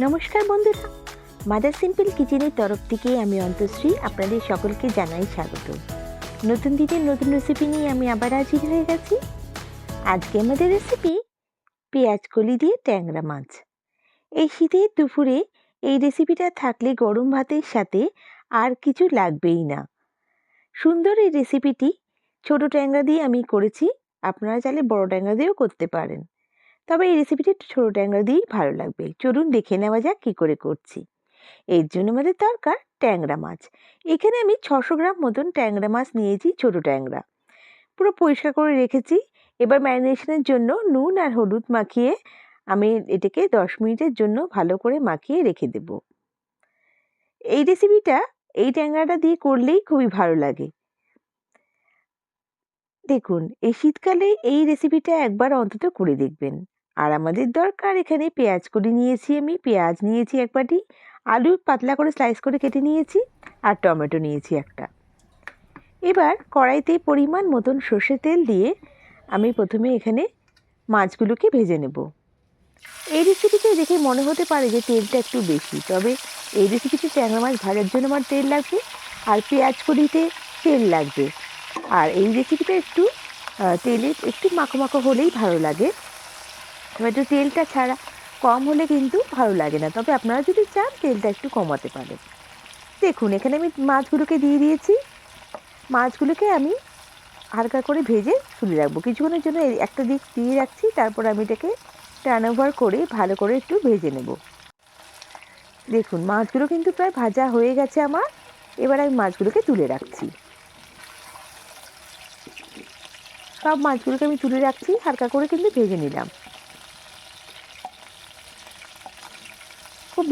নমস্কার বন্ধুরা। Mother simple কিচেনের তরফ থেকে আমি অন্তশ্রী আপনাদের সকলকে জানাই স্বাগত। নতুন দিনের নতুন রেসিপি নিয়ে আমি আবার হাজির হয়ে গেছি। আজকে আমাদের রেসিপি পেঁয়াজ কলি দিয়ে ট্যাংরা মাছ। এই শীতের দুপুরে এই রেসিপিটা থাকলে গরম ভাতের সাথে আর কিছু লাগবেই না। সুন্দর এই রেসিপিটি ছোট ট্যাংরা দিয়ে আমি করেছি। আপনারা চাইলে বড় ট্যাংরা দিয়েও করতে পারেন। তবে এই রেসিপিটি একটু ছোটো ট্যাংরা দিয়েই ভালো লাগবে। চলুন দেখে নেওয়া যাক কী করে করছি। এর জন্য আমাদের দরকার ট্যাংরা মাছ। এখানে আমি ছশো গ্রাম মতন ট্যাংরা মাছ নিয়েছি, ছোটো ট্যাংরা। পুরো পরিষ্কার করে রেখেছি। এবার ম্যারিনেশনের জন্য নুন আর হলুদ মাখিয়ে আমি এটাকে দশ মিনিটের জন্য ভালো করে মাখিয়ে রেখে দেব। এই রেসিপিটা এই ট্যাংরাটা দিয়ে করলেই খুবই ভালো লাগে। দেখুন, এই শীতকালে এই রেসিপিটা একবার অন্তত করে দেখবেন। আর আমাদের দরকার, এখানে পেঁয়াজ কলি নিয়েছি আমি। পেঁয়াজ নিয়েছি এক বাটি, আলু পাতলা করে স্লাইস করে কেটে নিয়েছি আর টমেটো নিয়েছি একটা। এবার কড়াইতে পরিমাণ মতন সর্ষে তেল দিয়ে আমি প্রথমে এখানে মাছগুলোকে ভেজে নেব। এই রেসিপিতে দেখে মনে হতে পারে যে তেলটা একটু বেশি, তবে এই রেসিপিতে ট্যাংরা মাছ ভাজার জন্য আমার তেল লাগবে আর পেঁয়াজ কলিতে তেল লাগবে। আর এই রেসিপিটা একটু তেলে একটু মাখো মাখো হলেই ভালো লাগে। তবে একটু তেলটা ছাড়া কম হলে কিন্তু ভালো লাগে না। তবে আপনারা যদি চান, তেলটা একটু কমাতে পারেন। দেখুন, এখানে আমি মাছগুলোকে দিয়ে দিয়েছি। মাছগুলোকে আমি হালকা করে ভেজে তুলে রাখব। কিছুক্ষণের জন্য একটা দিক দিয়ে রাখছি, তারপর আমি এটাকে টার্ন ওভার করে ভালো করে একটু ভেজে নেব। দেখুন, মাছগুলো কিন্তু প্রায় ভাজা হয়ে গেছে আমার। এবার আমি মাছগুলোকে তুলে রাখছি। সব মাছগুলোকে আমি তুলে রাখছি, হালকা করে কিন্তু ভেজে নিলাম।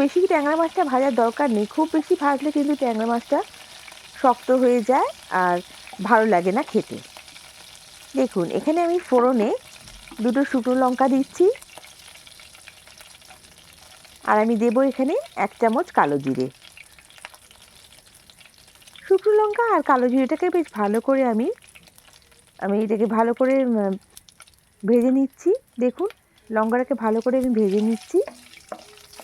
বেশি ট্যাংরা মাছটা ভাজার দরকার নেই। খুব বেশি ভাজলে কিন্তু ট্যাংরা মাছটা শক্ত হয়ে যায় আর ভালো লাগে না খেতে। দেখুন, এখানে আমি ফোড়নে দুটো শুকনো লঙ্কা দিচ্ছি। আর আমি দেবো এখানে এক চামচ কালো জিরে। শুকনো লঙ্কা আর কালো জিরেটাকে বেশ ভালো করে আমি আমি এটাকে ভালো করে ভেজে নিচ্ছি। দেখুন, লঙ্কাটাকে ভালো করে আমি ভেজে নিচ্ছি।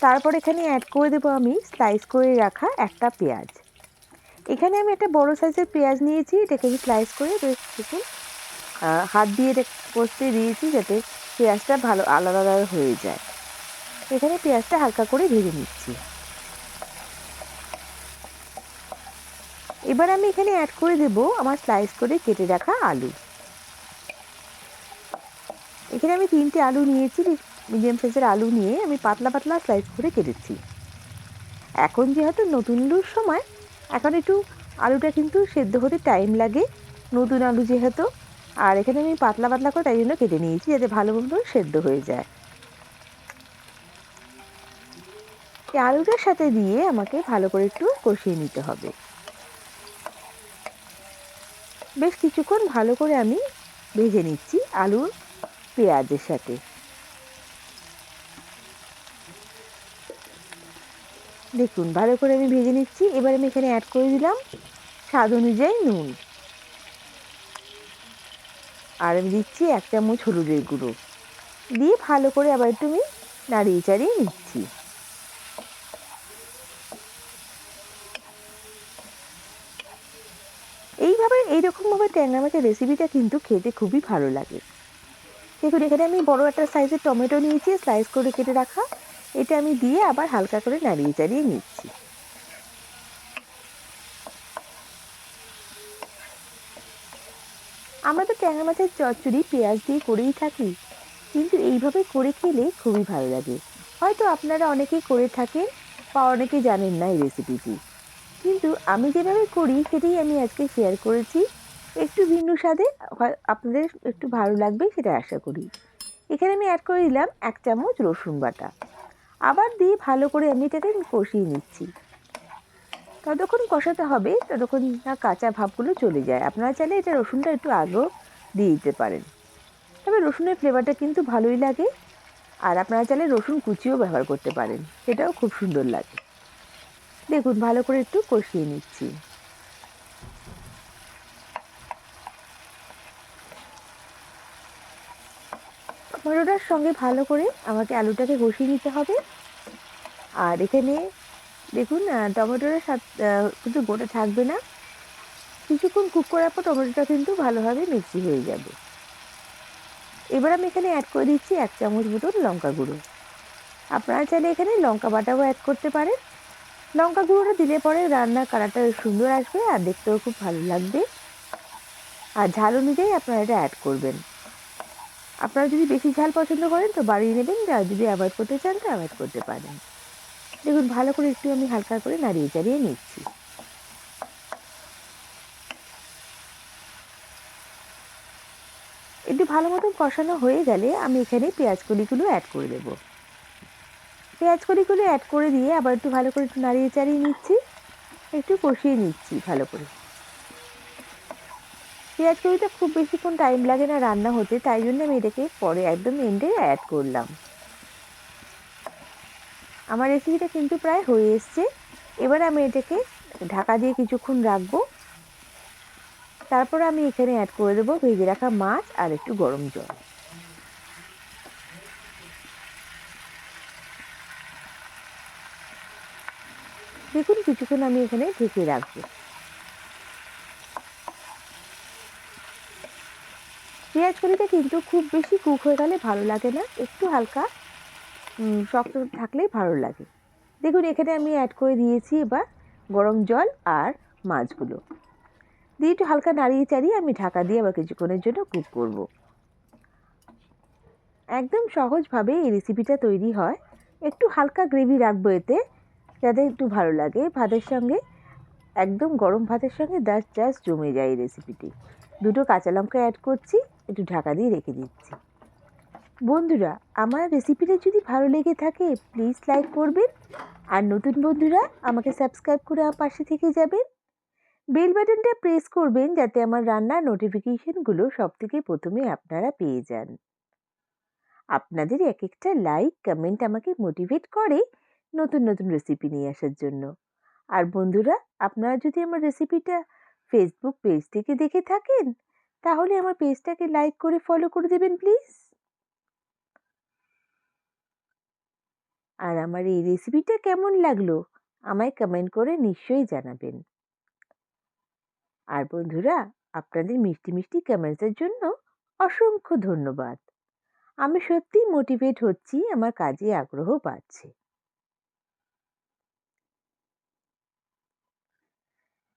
তারপর এখানে অ্যাড করে দেবো আমি স্লাইস করে রাখা একটা পেঁয়াজ। এখানে আমি একটা বড় সাইজের পেঁয়াজ নিয়েছি, এটাকে আমি স্লাইস করে বেশ দেখুন হাত দিয়ে কষতে দিয়েছি যাতে পেঁয়াজটা ভালো আলাদা আলাদা হয়ে যায়। এখানে পেঁয়াজটা হালকা করে ভেজে নিচ্ছি। এবার আমি এখানে অ্যাড করে দেব আমার স্লাইস করে কেটে রাখা আলু। এখানে আমি তিনটে আলু নিয়েছি মিডিয়াম সাইজের আলু নিয়ে আমি পাতলা পাতলা স্লাইস করে কেটেছি। এখন যেহেতু নতুন আলুর সময়, এখন একটু আলুটা কিন্তু সেদ্ধ হতে টাইম লাগে, নতুন আলু যেহেতু, আর এখানে আমি পাতলা পাতলা করে তাই জন্য কেটে নিয়েছি যাতে ভালো মতো সেদ্ধ হয়ে যায়। এই আলুটার সাথে দিয়ে আমাকে ভালো করে একটু কষিয়ে নিতে হবে। বেশ কিছুক্ষণ ভালো করে আমি ভেজে নিচ্ছি আলু পেঁয়াজের সাথে। দেখুন, ভালো করে আমি ভেজে নিচ্ছি। এবার আমি এখানে অ্যাড করে দিলাম স্বাদ অনুযায়ী নুন। আর আমি দিচ্ছি এক চামচ হলুদের গুঁড়ো। দিয়ে ভালো করে আবার একটু আমি নাড়িয়ে চাড়িয়ে নিচ্ছি। এইভাবে, এইরকমভাবে ট্যাংরা মাছের রেসিপিটা কিন্তু খেতে খুবই ভালো লাগে। দেখুন, এখানে আমি বড় একটা সাইজের টমেটো নিয়েছি স্লাইস করে কেটে রাখা। এটা আমি দিয়ে আবার হালকা করে নাড়িয়ে চাড়িয়ে নিচ্ছি। আমরা তো ট্যাংরা মাছের চচ্চড়ি, পেঁয়াজ দিয়ে করেই থাকি, কিন্তু এইভাবে করে খেলে খুবই ভালো লাগে। হয়তো আপনারা অনেকেই করে থাকেন বা অনেকে জানেন না এই রেসিপিটি কিন্তু আমি যেভাবে করি, সেটাই আমি আজকে শেয়ার করেছি। একটু ভিন্ন স্বাদে আপনাদের একটু ভালো লাগবে, সেটা আশা করি। এখানে আমি অ্যাড করে দিলাম এক চামচ রসুন বাটা। আবার দিয়ে ভালো করে আমি এটাকে কষিয়ে নিচ্ছি। ততক্ষণ কষাতে হবে, ততক্ষণ না কাঁচা ভাবগুলো চলে যায়। আপনারা চাইলে এটা রসুনটা একটু আগেও দিয়ে দিতে পারেন। তবে রসুনের ফ্লেভারটা কিন্তু ভালোই লাগে। আর আপনারা চাইলে রসুন কুচিও ব্যবহার করতে পারেন। সেটাও খুব সুন্দর লাগে। দেখুন, ভালো করে একটু কষিয়ে নিচ্ছি। টমেটোটার সঙ্গে ভালো করে আমাকে আলুটাকে কষিয়ে নিতে হবে। আর এখানে দেখুন টমেটোর স্বাদ কিন্তু গোটা থাকবে না। কিছুক্ষণ কুক করার পর টমেটোটা কিন্তু ভালোভাবে মিক্সি হয়ে যাবে। এবার আমি এখানে অ্যাড করে দিচ্ছি এক চামচ মতন লঙ্কা গুঁড়ো। আপনারা চাইলে এখানে লঙ্কা বাটাও অ্যাড করতে পারেন। লঙ্কা গুঁড়োটা দিলে পরে রান্নার কালারটা সুন্দর আসবে আর দেখতেও খুব ভালো লাগবে। আর ঝাল অনুযায়ী আপনারা এটা অ্যাড করবেন। আপনারা যদি বেশি ঝাল পছন্দ করেন তো বাড়িয়ে নেবেন, আর যদি অ্যাভয়েড করতে চান তো অ্যাভয়েড করতে পারেন। দেখুন, ভালো করে একটু আমি হালকা করে নাড়িয়ে চাড়িয়ে নিচ্ছি। একটু ভালো মতন কষানো হয়ে গেলে আমি এখানে পেঁয়াজ কলিগুলো অ্যাড করে দেব। পেঁয়াজ কলিগুলো অ্যাড করে দিয়ে আবার একটু ভালো করে একটু নাড়িয়ে চাড়িয়ে নিচ্ছি। একটু কষিয়ে নিচ্ছি ভালো করে। পেঁয়াজ কলিটা খুব বেশিক্ষণ টাইম লাগে না রান্না হতে, তাই জন্য আমি এটাকে পরে একদম এন্ডে অ্যাড করলাম। আমার রেসিপিটা কিন্তু প্রায় হয়ে এসছে। এবার আমি এটাকে ঢাকা দিয়ে কিছুক্ষণ রাখব। তারপর আমি এখানে অ্যাড করে দেবো ভেজে রাখা মাছ আর একটু গরম জল। দেখুন কিছুক্ষণ আমি এখানে ঢেকে রাখব। পেঁয়াজ কলিটা কিন্তু খুব বেশি কুক হয়ে গেলে ভালো লাগে না। একটু হালকা শক্ত থাকলেই ভালো লাগে। দেখুন, এখানে আমি অ্যাড করে দিয়েছি এবার গরম জল আর মাছগুলো। দিয়ে একটু হালকা নাড়িয়ে চাড়িয়ে আমি ঢাকা দিয়ে আবার কিছুক্ষণের জন্য কুক করব। একদম সহজভাবে এই রেসিপিটা তৈরি হয়। একটু হালকা গ্রেভি রাখব এতে, যাতে একটু ভালো লাগে। ভাতের সঙ্গে, একদম গরম ভাতের সঙ্গে জাস্ট জাস্ট জমে যায় এই রেসিপিটি দুটো কাঁচা লঙ্কা অ্যাড করছি। একটু ঢাকা দিয়ে রেখে দিচ্ছি। বন্ধুরা, আমার রেসিপিটা যদি ভালো লেগে থাকে প্লিজ লাইক করবেন। আর নতুন বন্ধুরা, আমাকে সাবস্ক্রাইব করে আমার পাশে থেকে যাবেন। বেল বাটনটা প্রেস করবেন যাতে আমার রান্নার নোটিফিকেশনগুলো সব থেকে প্রথমে আপনারা পেয়ে যান। আপনাদের এক একটা লাইক কমেন্ট আমাকে মোটিভেট করে নতুন নতুন রেসিপি নিয়ে আসার জন্য। আর বন্ধুরা, আপনারা যদি আমার রেসিপিটা ফেসবুক পেজ থেকে দেখে থাকেন তাহলে আমার পেজটাকে লাইক করে ফলো করে দেবেন প্লিজ আর আমার এই রেসিপিটা কেমন লাগল, আমায় কমেন্ট করে নিশ্চয়ই জানাবেন। আর বন্ধুরা, আপনাদের মিষ্টি মিষ্টি কমেন্টসের জন্য অসংখ্য ধন্যবাদ। আমি সত্যিই মোটিভেট হচ্ছি, আমার কাজে আগ্রহ বাড়ছে।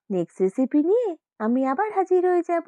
নেক্সট রেসিপি নিয়ে আমি আবার হাজির হয়ে যাব।